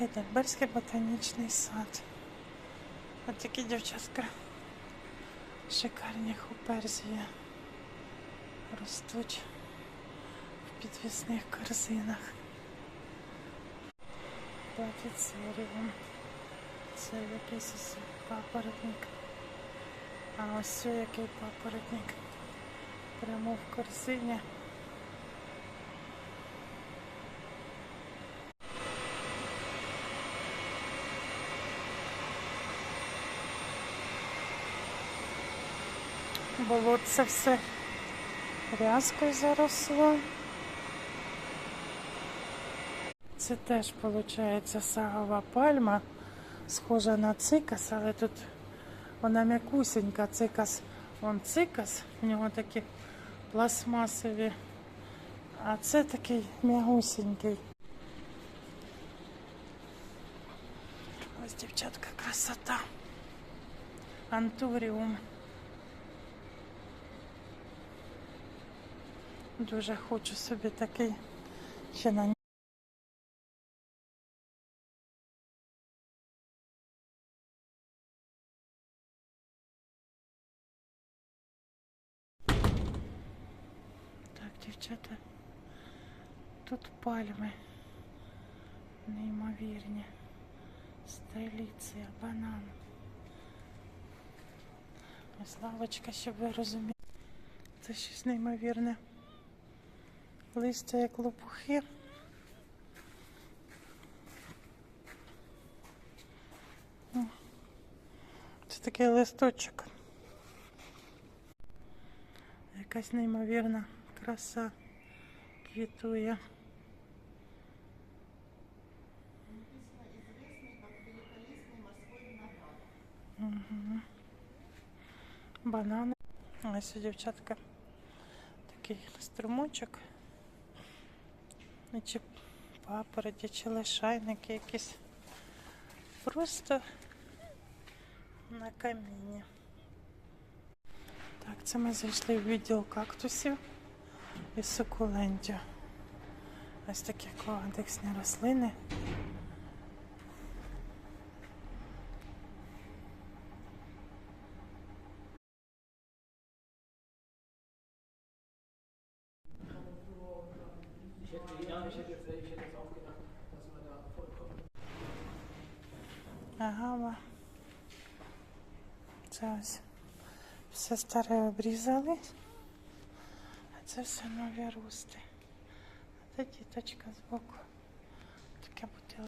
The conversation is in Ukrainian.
Гейдельберзький ботанічний сад. От такі дівчатка шикарні хуперзії ростуть в підвісних корзинах. Платіцеріум. Це якийсь ось папоротник. А ось який папоротник. Прямо в корзині. Болотце все рязкою заросло. Це теж виходить сагова пальма, схожа на цикас, але тут вона м'якусенька. Цикас, вон цикас, в нього такі пластмасові, а це такий м'ягусенький. Ось дівчатка красота. Антуріум. Дуже хочу собі такий ще на Так, дівчата, тут пальми неймовірні. Стреліція, банан. Ось лавочка, щоб ви розуміли. Це щось неймовірне. Листя як лопухи. Це такий листочок. Якась неймовірна краса квітує. Мгм. Банани. Ось у дівчатка такий струмочок. Чи папороті, чи лишайники якісь. Просто на каміні. Так, це ми зайшли в відділ кактусів і сукулентів. Ось такі коадексні рослини. Ich hätte, ja, Ага. Це ось все старе обрізали. А це все нові рости. А це діточка збоку.